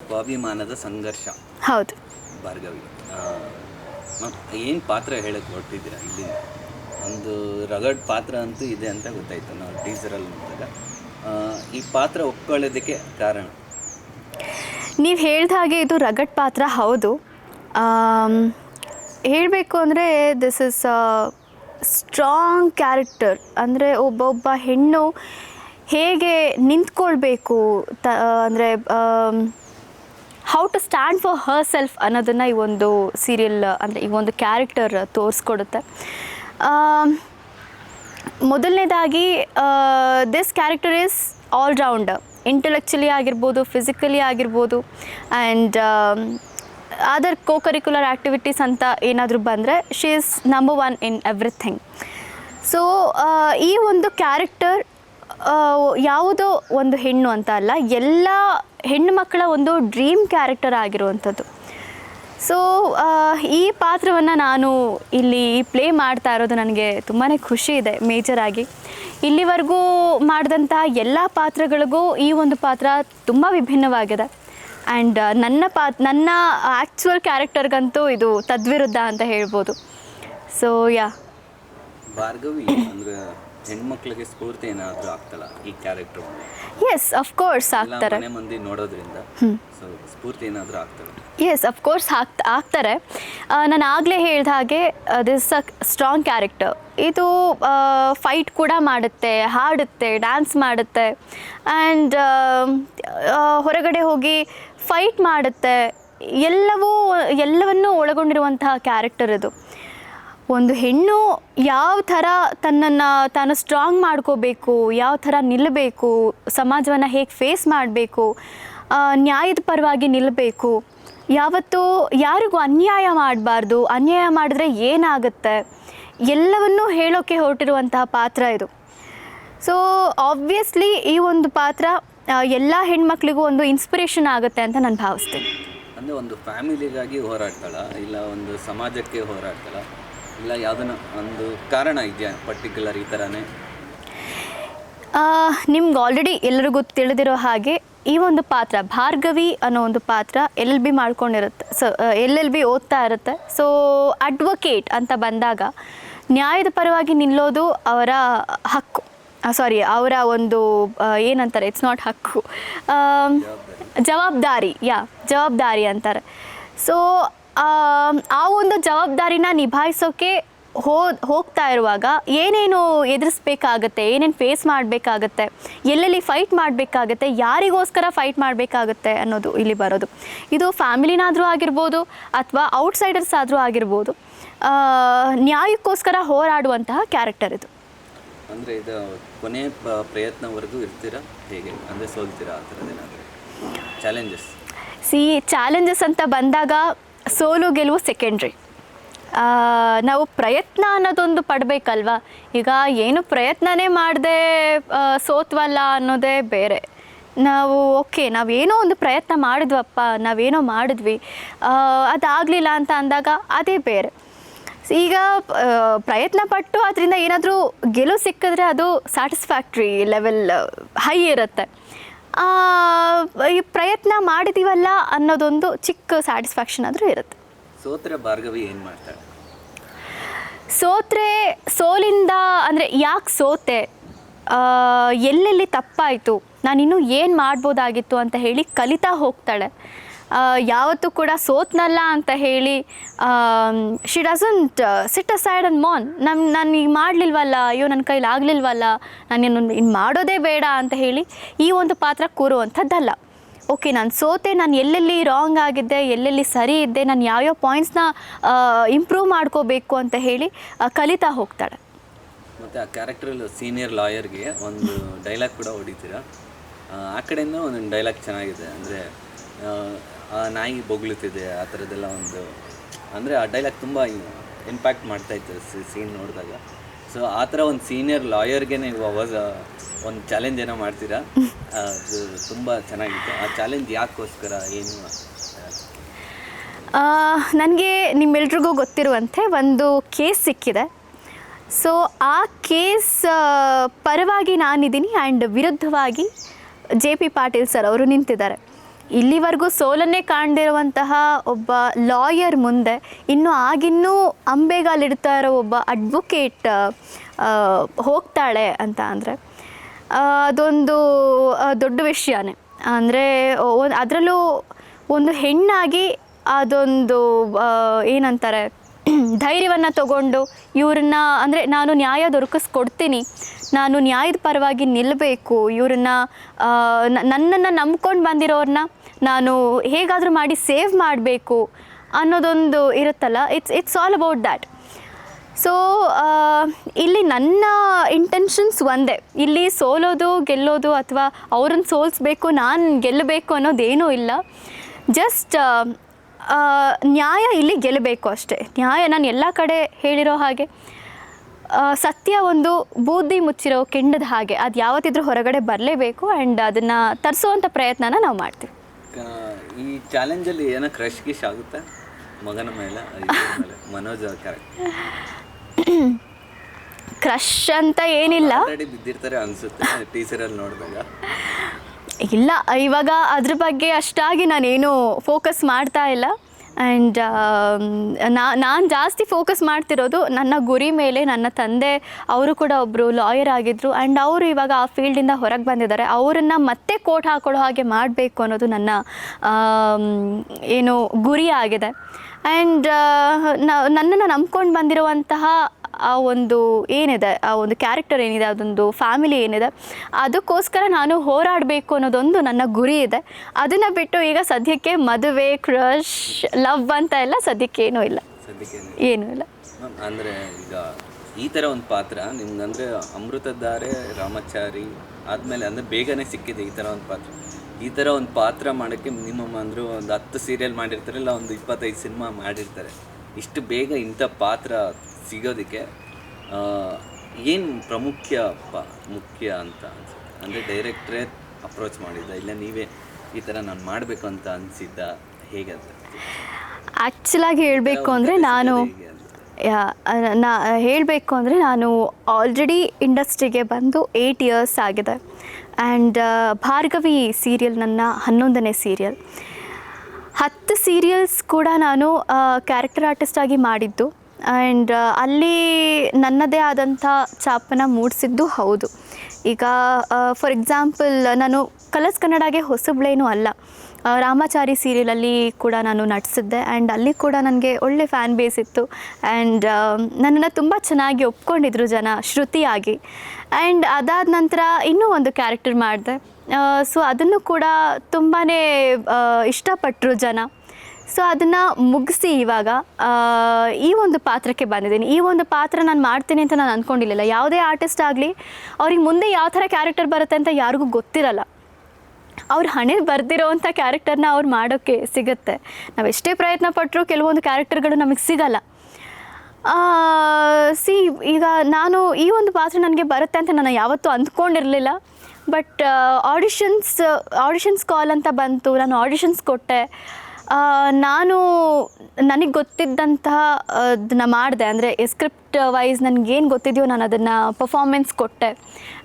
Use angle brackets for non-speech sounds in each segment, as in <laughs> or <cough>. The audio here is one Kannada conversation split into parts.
ಸ್ವಾಭಿಮಾನದ ಸಂಘರ್ಷ. ಹೌದು. ಭಾರ್ಗವಿ ಏನು ಪಾತ್ರ ಹೇಳಕ್ಕೆ ಹೊರಟಿದ್ದೀರಾ ಇಲ್ಲಿ ಒಂದು ರಗಡ್ ಪಾತ್ರ ಅಂತೂ ಇದೆ ಅಂತ ಗೊತ್ತಾಯ್ತು ನಾವು ಟೀಸರಲ್ಲಿ ನೋಡಿದಾಗ. ಈ ಪಾತ್ರ ಒಪ್ಕೊಳ್ಳೋದಕ್ಕೆ ಕಾರಣ? ನೀವು ಹೇಳ್ದ ಹಾಗೆ ಇದು ರಗಡ್ ಪಾತ್ರ ಹೌದು. ಹೇಳಬೇಕು ಅಂದರೆ ದಿಸ್ ಇಸ್ ಸ್ಟ್ರಾಂಗ್ ಕ್ಯಾರೆಕ್ಟರ್ ಅಂದರೆ ಒಬ್ಬೊಬ್ಬ ಹೆಣ್ಣು ಹೇಗೆ ನಿಂತ್ಕೊಳ್ಬೇಕು ತ ಅಂದರೆ how to stand for herself ಅನ್ನೋದನ್ನು ಈ ಒಂದು ಸೀರಿಯಲ್ ಅಂದರೆ ಈ ಒಂದು ಕ್ಯಾರೆಕ್ಟರ್ ತೋರಿಸ್ಕೊಡುತ್ತೆ. ಮೊದಲನೇದಾಗಿ this character is all rounder intellectually ಆಗಿರ್ಬೋದು ಫಿಸಿಕಲಿ ಆಗಿರ್ಬೋದು and other co curricular activities ಅಂತ ಏನಾದರೂ ಬಂದರೆ she is number one in everything so ಈ ಒಂದು ಕ್ಯಾರೆಕ್ಟರ್ ಯಾವುದೋ ಒಂದು ಹೆಣ್ಣು ಅಂತ ಅಲ್ಲ, ಎಲ್ಲ ಹೆಣ್ಣು ಮಕ್ಕಳ ಒಂದು ಡ್ರೀಮ್ ಕ್ಯಾರೆಕ್ಟರ್ ಆಗಿರುವಂಥದ್ದು. ಸೊ ಈ ಪಾತ್ರವನ್ನು ನಾನು ಇಲ್ಲಿ ಪ್ಲೇ ಮಾಡ್ತಾ ಇರೋದು ನನಗೆ ತುಂಬಾ ಖುಷಿ ಇದೆ ಮೇಜರಾಗಿ ಇಲ್ಲಿವರೆಗೂ ಮಾಡಿದಂತಹ ಎಲ್ಲ ಪಾತ್ರಗಳಿಗೂ ಈ ಒಂದು ಪಾತ್ರ ತುಂಬ ವಿಭಿನ್ನವಾಗಿದೆ. ಆ್ಯಂಡ್ ನನ್ನ ಪಾತ್, ನನ್ನ ಆ್ಯಕ್ಚುವಲ್ ಕ್ಯಾರೆಕ್ಟರ್ಗಂತೂ ಇದು ತದ್ವಿರುದ್ಧ ಅಂತ ಹೇಳ್ಬೋದು. ಸೊ ಯಾ ಭಾರ್ಗವಿ ಹೆಣ್ಮಕ್ಳಿಗೆ ಸ್ಫೂರ್ತಿ ಏನಾದರೂ ಆಗ್ತಲ್ಲ ಈ ಕ್ಯಾರೆಕ್ಟರ್ ಎಸ್ ಅಫ್ಕೋರ್ಸ್ ಕೋರ್ಸ್ ಆಗ್ತಾರೆ. ಮನೆ ಮಂದಿ ನೋಡೋದ್ರಿಂದ ಸೊ ಸ್ಫೂರ್ತಿ ಏನಾದರೂ ಆಗ್ತಲ್ಲ ಎಸ್ ಅಫ್ಕೋರ್ಸ್ ಹಾಕ್ ಆಗ್ತಾರೆ. ನಾನು ಆಗಲೇ ಹೇಳಿದ ಹಾಗೆ ದಿಸ್ ಅ ಸ್ಟ್ರಾಂಗ್ ಕ್ಯಾರೆಕ್ಟರ್ ಇದು ಫೈಟ್ ಕೂಡ ಮಾಡುತ್ತೆ ಹಾಡುತ್ತೆ ಡ್ಯಾನ್ಸ್ ಮಾಡುತ್ತೆ. ಆ್ಯಂಡ್ ಹೊರಗಡೆ ಹೋಗಿ ಫೈಟ್ ಮಾಡುತ್ತೆ. ಎಲ್ಲವೂ ಎಲ್ಲವನ್ನೂ ಒಳಗೊಂಡಿರುವಂತಹ ಕ್ಯಾರೆಕ್ಟರ್ ಇದು. ಒಂದು ಹೆಣ್ಣು ಯಾವ ಥರ ತನ್ನನ್ನು ತಾನು ಸ್ಟ್ರಾಂಗ್ ಮಾಡ್ಕೋಬೇಕು, ಯಾವ ಥರ ನಿಲ್ಲಬೇಕು ಸಮಾಜವನ್ನು ಹೇಗೆ ಫೇಸ್ ಮಾಡಬೇಕು ನ್ಯಾಯದ ಪರವಾಗಿ ನಿಲ್ಲಬೇಕು ಯಾವತ್ತೂ ಯಾರಿಗೂ ಅನ್ಯಾಯ ಮಾಡಬಾರ್ದು, ಅನ್ಯಾಯ ಮಾಡಿದ್ರೆ ಏನಾಗುತ್ತೆ, ಎಲ್ಲವನ್ನೂ ಹೇಳೋಕ್ಕೆ ಹೊರಟಿರುವಂತಹ ಪಾತ್ರ ಇದು. ಸೊ ಆಬ್ವಿಯಸ್ಲಿ ಈ ಒಂದು ಪಾತ್ರ ಎಲ್ಲ ಹೆಣ್ಮಕ್ಳಿಗೂ ಒಂದು ಇನ್ಸ್ಪಿರೇಷನ್ ಆಗುತ್ತೆ ಅಂತ ನಾನು ಭಾವಿಸ್ತೀನಿ. ಅಂದರೆ ಒಂದು ಫ್ಯಾಮಿಲಿಗಾಗಿ ಹೋರಾಡ್ತಾಳ, ಇಲ್ಲ ಒಂದು ಸಮಾಜಕ್ಕೆ ಹೋರಾಡ್ತಾಳ? ಇಲ್ಲ ಯಾವುದನ್ನ ಒಂದು ಕಾರಣ ಇದೆಯಾ ಪರ್ಟಿಕ್ಯುಲರ್ ಈ ಥರನೇ ನಿಮ್ಗೆ ಆಲ್ರೆಡಿ ಎಲ್ಲರಿಗೂ ತಿಳಿದಿರೋ ಹಾಗೆ ಈ ಒಂದು ಪಾತ್ರ ಭಾರ್ಗವಿ ಅನ್ನೋ ಒಂದು ಪಾತ್ರ ಎಲ್ ಎಲ್ ಬಿ ಮಾಡ್ಕೊಂಡಿರುತ್ತೆ. ಸೊ ಎಲ್ ಎಲ್ ಬಿ ಓದ್ತಾ ಇರುತ್ತೆ. ಸೊ ಅಡ್ವೊಕೇಟ್ ಅಂತ ಬಂದಾಗ ನ್ಯಾಯದ ಪರವಾಗಿ ನಿಲ್ಲೋದು ಅವರ ಹಕ್ಕು. ಸಾರಿ ಅವರ ಒಂದು ಏನಂತಾರೆ ಇಟ್ಸ್ ನಾಟ್ ಹಕ್ಕು. ಜವಾಬ್ದಾರಿ. ಯಾ ಜವಾಬ್ದಾರಿ ಅಂತಾರೆ. ಸೊ ಆ ಒಂದು ಜವಾಬ್ದಾರಿನ ನಿಭಾಯಿಸೋಕೆ ಹೋ ಹೋಗ್ತಾ ಇರುವಾಗ ಏನೇನು ಎದುರಿಸ್ಬೇಕಾಗತ್ತೆ ಏನೇನು ಫೇಸ್ ಮಾಡಬೇಕಾಗತ್ತೆ ಎಲ್ಲೆಲ್ಲಿ ಫೈಟ್ ಮಾಡಬೇಕಾಗತ್ತೆ ಯಾರಿಗೋಸ್ಕರ ಫೈಟ್ ಮಾಡಬೇಕಾಗತ್ತೆ ಅನ್ನೋದು ಇಲ್ಲಿ ಬರೋದು. ಇದು ಫ್ಯಾಮಿಲಿನಾದರೂ ಆಗಿರ್ಬೋದು ಅಥವಾ ಔಟ್ಸೈಡರ್ಸ್ ಆದರೂ ಆಗಿರ್ಬೋದು. ನ್ಯಾಯಕ್ಕೋಸ್ಕರ ಹೋರಾಡುವಂತಹ ಕ್ಯಾರೆಕ್ಟರ್ ಇದು. ಅಂದರೆ ಇದು ಕೊನೆ ಪ್ರಯತ್ನವರೆಗೂ ಇರ್ತೀರಾ? ಹೇಗೆ? ಅಂದರೆ ಸೋಲ್ತೀರಾ ಆ ಥರದ್ದೇನಾದರೂ ಚಾಲೆಂಜಸ್ ಸಿ ಚಾಲೆಂಜಸ್ ಅಂತ ಬಂದಾಗ ಸೋಲು ಗೆಲುವು ಸೆಕೆಂಡ್ರಿ ನಾವು ಪ್ರಯತ್ನ ಅನ್ನೋದೊಂದು ಪಡಬೇಕಲ್ವಾ? ಈಗ ಏನು ಪ್ರಯತ್ನನೇ ಮಾಡದೆ ಸೋತ್ವಲ್ಲ ಅನ್ನೋದೇ ಬೇರೆ. ನಾವು ಓಕೆ ನಾವೇನೋ ಒಂದು ಪ್ರಯತ್ನ ಮಾಡಿದ್ವಪ್ಪ, ನಾವೇನೋ ಮಾಡಿದ್ವಿ. ಅದಾಗಲಿಲ್ಲ ಅಂತ ಅಂದಾಗ ಅದೇ ಬೇರೆ. ಈಗ ಪ್ರಯತ್ನ ಪಟ್ಟು ಅದರಿಂದ ಏನಾದರೂ ಗೆಲುವು ಸಿಕ್ಕಿದ್ರೆ ಅದು ಸ್ಯಾಟಿಸ್ಫ್ಯಾಕ್ಟ್ರಿ ಲೆವೆಲ್ ಹೈ ಇರುತ್ತೆ. ಈ ಪ್ರಯತ್ನ ಮಾಡಿದೀವಲ್ಲ ಅನ್ನೋದೊಂದು ಚಿಕ್ಕ ಸ್ಯಾಟಿಸ್ಫ್ಯಾಕ್ಷನ್ ಆದರೂ ಇರುತ್ತೆ. ಸೋತ್ರ ಭಾರ್ಗವಿ ಏನು ಮಾಡ್ತಾರೆ? ಸೋತ್ರೆ ಸೋಲಿಂದ ಅಂದರೆ ಯಾಕೆ ಸೋತೆ? ಎಲ್ಲೆಲ್ಲಿ ತಪ್ಪಾಯಿತು? ನಾನಿನ್ನೂ ಏನು ಮಾಡ್ಬೋದಾಗಿತ್ತು ಅಂತ ಹೇಳಿ ಕಲಿತಾ ಹೋಗ್ತಾಳೆ. ಯಾವತ್ತೂ ಕೂಡ ಸೋತ್ನಲ್ಲ ಅಂತ ಹೇಳಿ she doesn't sit aside and ಮೋನ್ ನಮ್ಮ ನಾನು ಈಗ ಮಾಡಲಿಲ್ವಲ್ಲ ಅಯ್ಯೋ ನನ್ನ ಕೈಲಿ ಆಗಲಿಲ್ವಲ್ಲ ನಾನೇನು ಇನ್ನು ಮಾಡೋದೇ ಬೇಡ ಅಂತ ಹೇಳಿ ಈ ಒಂದು ಪಾತ್ರ ಕೂರುವಂಥದ್ದಲ್ಲ. ಓಕೆ ನಾನು ಸೋತೆ ನಾನು ಎಲ್ಲೆಲ್ಲಿ ರಾಂಗ್ ಆಗಿದ್ದೆ ಎಲ್ಲೆಲ್ಲಿ ಸರಿ ಇದ್ದೆ ನಾನು ಯಾವ್ಯಾವ ಪಾಯಿಂಟ್ಸ್ನ ಇಂಪ್ರೂವ್ ಮಾಡ್ಕೋಬೇಕು ಅಂತ ಹೇಳಿ ಕಲಿತಾ ಹೋಗ್ತಾಳೆ. ಮತ್ತು ಆ ಕ್ಯಾರೆಕ್ಟ್ರಲ್ಲಿ ಸೀನಿಯರ್ ಲಾಯರ್ಗೆ ಒಂದು ಡೈಲಾಗ್ ಕೂಡ ಹೊಡಿತೀರಾ? ಆ, ಕಡೆಯಿಂದ ಒಂದೊಂದು ಡೈಲಾಗ್ ಚೆನ್ನಾಗಿದೆ. ಅಂದರೆ ನಾಯಿ ಬೊಗಳುತ್ತಿದೆ ಆ ಥರದ್ದೆಲ್ಲ ಒಂದು ಅಂದರೆ ಆ ಡೈಲಾಗ್ ತುಂಬ ಇಂಪ್ಯಾಕ್ಟ್ ಮಾಡ್ತಾ ಇತ್ತು ಸೀನ್ ನೋಡಿದಾಗ. ಸೊ ಆ ಥರ ಒಂದು ಸೀನಿಯರ್ ಲಾಯರ್ಗೆ ನೀವು ಅವಾಗ ಒಂದು ಚಾಲೆಂಜ್ ಏನೋ ಮಾಡ್ತೀರಾ? <laughs> ಅದು ತುಂಬ ಚೆನ್ನಾಗಿತ್ತು. ಆ ಚಾಲೆಂಜ್ ಯಾಕೋಸ್ಕರ ಏನು? ನನಗೆ ನಿಮ್ಮೆಲ್ರಿಗೂ ಗೊತ್ತಿರುವಂತೆ ಒಂದು ಕೇಸ್ ಸಿಕ್ಕಿದೆ. ಸೊ ಆ ಕೇಸ್ ಪರವಾಗಿ ನಾನಿದ್ದೀನಿ ಆ್ಯಂಡ್ ವಿರುದ್ಧವಾಗಿ ಜೆ ಪಿ ಪಾಟೀಲ್ ಸರ್ ಅವರು ನಿಂತಿದ್ದಾರೆ. ಇಲ್ಲಿವರೆಗೂ ಸೋಲನ್ನೇ ಕಾಣದಿರುವಂತಹ ಒಬ್ಬ ಲಾಯರ್ ಮುಂದೆ ಇನ್ನು ಆಗಿನ್ನೂ ಅಂಬೆಗಾಲಿಡ್ತಾ ಇರೋ ಒಬ್ಬ ಅಡ್ವೊಕೇಟ್ ಹೋಗ್ತಾಳೆ ಅಂತ ಅಂದರೆ ಅದೊಂದು ದೊಡ್ಡ ವಿಷಯನೇ. ಅಂದರೆ ಅದರಲ್ಲೂ ಒಂದು ಹೆಣ್ಣಾಗಿ ಅದೊಂದು ಏನಂತಾರೆ <clears throat> ಧೈರ್ಯವನ್ನು ತಗೊಂಡು ಇವ್ರನ್ನ, ಅಂದರೆ ನಾನು ನ್ಯಾಯ ದೊರಕಿಸ್ಕೊಡ್ತೀನಿ, ನಾನು ನ್ಯಾಯದ ಪರವಾಗಿ ನಿಲ್ಲಬೇಕು ಇವ್ರನ್ನ ನನ್ನನ್ನು ನಂಬ್ಕೊಂಡು ಬಂದಿರೋರನ್ನ ನಾನು ಹೇಗಾದರೂ ಮಾಡಿ ಸೇವ್ ಮಾಡಬೇಕು ಅನ್ನೋದೊಂದು ಇರುತ್ತಲ್ಲ it's it's all about that so ಇಲ್ಲಿ ನನ್ನ ಇಂಟೆನ್ಷನ್ಸ್ ಒಂದೇ. ಇಲ್ಲಿ ಸೋಲೋದು, ಗೆಲ್ಲೋದು ಅಥವಾ ಅವ್ರನ್ನ ಸೋಲಿಸ್ಬೇಕು, ನಾನು ಗೆಲ್ಲಬೇಕು ಅನ್ನೋದೇನೂ ಇಲ್ಲ. ಜಸ್ಟ್ ನ್ಯಾಯ ಇಲ್ಲಿ ಗೆಲ್ಲಬೇಕು ಅಷ್ಟೇ. ನ್ಯಾಯ ನಾನು ಎಲ್ಲ ಕಡೆ ಹೇಳಿರೋ ಹಾಗೆ ಸತ್ಯ ಒಂದು ಬೂದಿ ಮುಚ್ಚಿರೋ ಕೆಂಡದ ಹಾಗೆ. ಅದು ಯಾವತ್ತಿದ್ರೂ ಹೊರಗಡೆ ಬರಲೇಬೇಕು ಆ್ಯಂಡ್ ಅದನ್ನು ತರಿಸುವಂಥ ಪ್ರಯತ್ನನ ನಾವು ಮಾಡ್ತೀವಿ. ಈ ಚಾಲೆಂಜಲ್ಲಿ ಏನೋ ಕ್ರಶ್ ಗಿಶ್ ಆಗುತ್ತೆ? ಮಗನ ಮೇಲೆ ಮನೋಜ್ ಕ್ರಶ್ ಅಂತ ಏನಿಲ್ಲ. ಬಿದ್ದಿರ್ತಾರೆ ಅನ್ಸುತ್ತೆ ಟೀಸರಲ್ಲಿ ನೋಡಿದಾಗ. ಇಲ್ಲ, ಇವಾಗ ಅದ್ರ ಬಗ್ಗೆ ಅಷ್ಟಾಗಿ ನಾನೇನು ಫೋಕಸ್ ಮಾಡ್ತಾ ಇಲ್ಲ. ಆ್ಯಂಡ್ ನಾನು ಜಾಸ್ತಿ ಫೋಕಸ್ ಮಾಡ್ತಿರೋದು ನನ್ನ ಗುರಿ ಮೇಲೆ, ನನ್ನ ತಂದೆ, ಅವರು ಕೂಡ ಒಬ್ಬರು ಲಾಯರ್ ಆಗಿದ್ದರು ಆ್ಯಂಡ್ ಅವರು ಇವಾಗ ಆ ಫೀಲ್ಡಿಂದ ಹೊರಗೆ ಬಂದಿದ್ದಾರೆ. ಅವರನ್ನು ಮತ್ತೆ ಕೋಟ್ ಹಾಕೊಳ್ಳೋ ಹಾಗೆ ಮಾಡಬೇಕು ಅನ್ನೋದು ನನ್ನ ಏನು ಗುರಿ ಆಗಿದೆ. ಆ್ಯಂಡ್ ನನ್ನನ್ನು ನಂಬ್ಕೊಂಡು ಬಂದಿರುವಂತಹ ಆ ಒಂದು ಏನಿದೆ ಆ ಒಂದು ಕ್ಯಾರೆಕ್ಟರ್ ಏನಿದೆ ಅದೊಂದು ಫ್ಯಾಮಿಲಿ ಏನಿದೆ ಅದಕ್ಕೋಸ್ಕರ ನಾನು ಹೋರಾಡಬೇಕು ಅನ್ನೋದೊಂದು ನನ್ನ ಗುರಿ ಇದೆ. ಅದನ್ನು ಬಿಟ್ಟು ಈಗ ಸದ್ಯಕ್ಕೆ ಮದುವೆ ಕ್ರಶ್ ಲವ್ ಅಂತ ಎಲ್ಲ ಸದ್ಯಕ್ಕೆ ಏನೂ ಇಲ್ಲ. ಸದ್ಯಕ್ಕೆ ಏನೂ ಇಲ್ಲ. ಅಂದರೆ ಈಗ ಈ ಥರ ಒಂದು ಪಾತ್ರ ನಿಮ್ಗಂದ್ರೆ ಅಮೃತಧಾರೆ ರಾಮಚಾರಿ ಆದಮೇಲೆ ಅಂದರೆ ಬೇಗನೆ ಸಿಕ್ಕಿದೆ ಈ ಥರ ಒಂದು ಪಾತ್ರ. ಈ ಥರ ಒಂದು ಪಾತ್ರ ಮಾಡೋಕ್ಕೆ ಮಿನಿಮಮ್ ಅಂದರೂ ಒಂದು ಹತ್ತು ಸೀರಿಯಲ್ ಮಾಡಿರ್ತಾರೆ ಇಲ್ಲ ಒಂದು ಇಪ್ಪತ್ತೈದು ಸಿನಿಮಾ ಮಾಡಿರ್ತಾರೆ. ಇಷ್ಟು ಬೇಗ ಇಂಥ ಪಾತ್ರ ಸಿಗೋದಕ್ಕೆ ಏನು ಪ್ರಮುಖ ಪ ಮುಖ್ಯ ಅಂತ ಅನ್ಸುತ್ತೆ? ಅಂದರೆ ಡೈರೆಕ್ಟ್ರೇ ಅಪ್ರೋಚ್ ಮಾಡಿದ್ದ ಇಲ್ಲ ನೀವೇ ಈ ಥರ ನಾನು ಮಾಡಬೇಕು ಅಂತ ಅನಿಸಿದ್ದ ಹೇಗೆ ಅಂತ? ಆ್ಯಕ್ಚುಲಾಗಿ ಹೇಳಬೇಕು ಅಂದರೆ ನಾನು ನಾ ಹೇಳಬೇಕು ಅಂದರೆ ನಾನು ಆಲ್ರೆಡಿ ಇಂಡಸ್ಟ್ರಿಗೆ ಬಂದು ಏಯ್ಟ್ ಇಯರ್ಸ್ ಆಗಿದೆ. ಆ್ಯಂಡ್ ಭಾರ್ಗವಿ ಸೀರಿಯಲ್ ನನ್ನ ಹನ್ನೊಂದನೇ ಸೀರಿಯಲ್ ಹತ್ತು ಸೀರಿಯಲ್ಸ್ ಕೂಡ ನಾನು ಕ್ಯಾರೆಕ್ಟರ್ ಆರ್ಟಿಸ್ಟ್ ಆಗಿ ಮಾಡಿದ್ದು. ಆ್ಯಂಡ್ ಅಲ್ಲಿ ನನ್ನದೇ ಆದಂಥ ಛಾಪನ ಮೂಡಿಸಿದ್ದು ಹೌದು. ಈಗ ಫಾರ್ ಎಕ್ಸಾಂಪಲ್ ನಾನು ಕಲರ್ಸ್ ಕನ್ನಡಗೆ ಹೊಸಬ್ಳೇನೂ ಅಲ್ಲ. ಆ, ರಾಮಾಚಾರಿ ಸೀರಿಯಲಲ್ಲಿ ಕೂಡ ನಾನು ನಟಿಸಿದ್ದೆ. ಆ್ಯಂಡ್ ಅಲ್ಲಿ ಕೂಡ ನನಗೆ ಒಳ್ಳೆ ಫ್ಯಾನ್ ಬೇಸ್ ಇತ್ತು. ಆ್ಯಂಡ್ ನನ್ನನ್ನು ತುಂಬ ಚೆನ್ನಾಗಿ ಒಪ್ಕೊಂಡಿದ್ರು ಜನ ಶ್ರುತಿಯಾಗಿ. ಆ್ಯಂಡ್ ಅದಾದ ನಂತರ ಇನ್ನೂ ಒಂದು ಕ್ಯಾರೆಕ್ಟರ್ ಮಾಡಿದೆ. ಸೊ ಅದನ್ನು ಕೂಡ ತುಂಬಾ ಇಷ್ಟಪಟ್ಟರು ಜನ. ಸೊ ಅದನ್ನು ಮುಗಿಸಿ ಇವಾಗ ಈ ಒಂದು ಪಾತ್ರಕ್ಕೆ ಬಂದಿದ್ದೀನಿ. ಈ ಒಂದು ಪಾತ್ರ ನಾನು ಮಾಡ್ತೀನಿ ಅಂತ ನಾನು ಅಂದ್ಕೊಂಡಿರಲಿಲ್ಲ ಯಾವುದೇ ಆರ್ಟಿಸ್ಟ್ ಆಗಲಿ, ಅವ್ರಿಗೆ ಮುಂದೆ ಯಾವ ಥರ ಕ್ಯಾರೆಕ್ಟರ್ ಬರುತ್ತೆ ಅಂತ ಯಾರಿಗೂ ಗೊತ್ತಿರಲ್ಲ. ಅವ್ರ ಹಣೆ ಬರ್ದಿರೋವಂಥ ಕ್ಯಾರೆಕ್ಟರ್ನ ಅವ್ರು ಮಾಡೋಕ್ಕೆ ಸಿಗುತ್ತೆ. ನಾವು ಎಷ್ಟೇ ಪ್ರಯತ್ನ ಪಟ್ಟರೂ ಕೆಲವೊಂದು ಕ್ಯಾರೆಕ್ಟರ್ಗಳು ನಮಗೆ ಸಿಗಲ್ಲ. ಸಿ, ಈಗ ನಾನು ಈ ಒಂದು ಪಾತ್ರ ನನಗೆ ಬರುತ್ತೆ ಅಂತ ನಾನು ಯಾವತ್ತೂ ಅಂದ್ಕೊಂಡಿರಲಿಲ್ಲ ಬಟ್ ಆಡಿಷನ್ಸ್ ಆಡಿಷನ್ಸ್ ಕಾಲ್ ಅಂತ ಬಂತು. ನಾನು ಆಡಿಷನ್ಸ್ ಕೊಟ್ಟೆ. ನಾನು ನನಗೆ ಗೊತ್ತಿದ್ದಂತಹ ಅದನ್ನ ಮಾಡಿದೆ. ಅಂದರೆ ಸ್ಕ್ರಿಪ್ಟ್ ವೈಸ್ ನನಗೇನು ಗೊತ್ತಿದೆಯೋ ನಾನು ಅದನ್ನು ಪರ್ಫಾರ್ಮೆನ್ಸ್ ಕೊಟ್ಟೆ.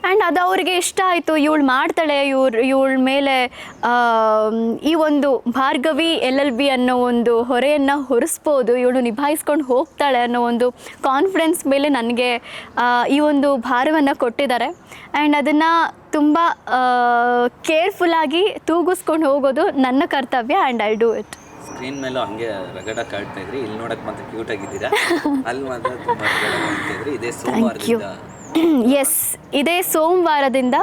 ಆ್ಯಂಡ್ ಅದು ಅವರಿಗೆ ಇಷ್ಟ ಆಯಿತು. ಇವಳು ಮಾಡ್ತಾಳೆ, ಇವ್ರು, ಇವಳ ಮೇಲೆ ಈ ಒಂದು ಭಾರ್ಗವಿ ಎಲ್ ಎಲ್ ಬಿ ಅನ್ನೋ ಒಂದು ಹೊರೆಯನ್ನು ಹೊರಿಸ್ಬೋದು, ಇವಳು ನಿಭಾಯಿಸ್ಕೊಂಡು ಹೋಗ್ತಾಳೆ ಅನ್ನೋ ಒಂದು ಕಾನ್ಫಿಡೆನ್ಸ್ ಮೇಲೆ ನನಗೆ ಈ ಒಂದು ಭಾರವನ್ನು ಕೊಟ್ಟಿದ್ದಾರೆ. ಆ್ಯಂಡ್ ಅದನ್ನು ತುಂಬ ಕೇರ್ಫುಲ್ಲಾಗಿ ತೂಗಿಸ್ಕೊಂಡು ಹೋಗೋದು ನನ್ನ ಕರ್ತವ್ಯ and I do it screen ಮೇಲೂ ಹಂಗೆ ರಗಡ ಕಾಡ್ತಾ ಇದ್ರಿ. ಇಲ್ಲಿ ನೋಡಕ್ ಮಾತ್ರ ಕ್ಯೂಟ್ ಆಗಿದ್ದೀರಾ? <laughs> ಅಲ್ಲಿ ಮಾತ್ರ ತುಂಬಾ ರಗಡ ಕಾಡ್ತಾ ಇದ್ರಿ. ಇದೇ ಸೋಮವಾರದಿಂದ. <clears throat> ಎಸ್ ಇದೇ ಸೋಮವಾರದಿಂದ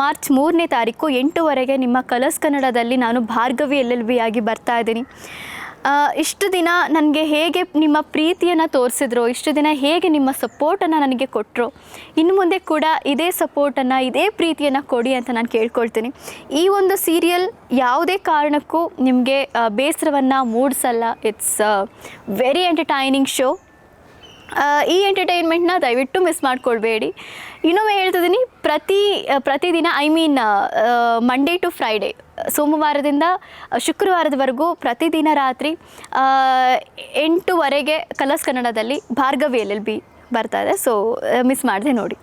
ಮಾರ್ಚ್ ಮೂರನೇ ತಾರೀಕು ಎಂಟುವರೆಗೆ ನಿಮ್ಮ ಕಲರ್ಸ್ ಕನ್ನಡದಲ್ಲಿ ನಾನು ಭಾರ್ಗವಿ ಎಲ್ ಎಲ್ ಬಿ ಆಗಿ ಬರ್ತಾ ಇದ್ದೀನಿ. ಇಷ್ಟು ದಿನ ನನಗೆ ಹೇಗೆ ನಿಮ್ಮ ಪ್ರೀತಿಯನ್ನು ತೋರಿಸಿದ್ರು, ಇಷ್ಟು ದಿನ ಹೇಗೆ ನಿಮ್ಮ ಸಪೋರ್ಟನ್ನು ನನಗೆ ಕೊಟ್ಟರು ಇನ್ನು ಮುಂದೆ ಕೂಡ ಇದೇ ಸಪೋರ್ಟನ್ನು, ಇದೇ ಪ್ರೀತಿಯನ್ನು ಕೊಡಿ ಅಂತ ನಾನು ಕೇಳ್ಕೊಳ್ತೀನಿ. ಈ ಒಂದು ಸೀರಿಯಲ್ ಯಾವುದೇ ಕಾರಣಕ್ಕೂ ನಿಮಗೆ ಬೇಸರವನ್ನು ಮೂಡಿಸಲ್ಲ. ಇಟ್ಸ್ ವೆರಿ ಎಂಟರ್ಟೈನಿಂಗ್ ಶೋ ಈ ಎಂಟರ್ಟೈನ್ಮೆಂಟ್ನ ದಯವಿಟ್ಟು ಮಿಸ್ ಮಾಡ್ಕೊಳ್ಬೇಡಿ. ಇನ್ನೊಮ್ಮೆ ಹೇಳ್ತಿದ್ದೀನಿ, ಪ್ರತಿ, ಪ್ರತಿದಿನ I mean Monday to Friday ಸೋಮವಾರದಿಂದ ಶುಕ್ರವಾರದವರೆಗೂ ಪ್ರತಿದಿನ ರಾತ್ರಿ ಎಂಟುವರೆಗೆ ಕಲರ್ಸ್ ಕನ್ನಡದಲ್ಲಿ ಭಾರ್ಗವಿ ಎಲ್ ಎಲ್ ಬಿ ಬರ್ತಾ ಇದೆ. ಸೊ ಮಿಸ್ ಮಾಡದೆ ನೋಡಿ.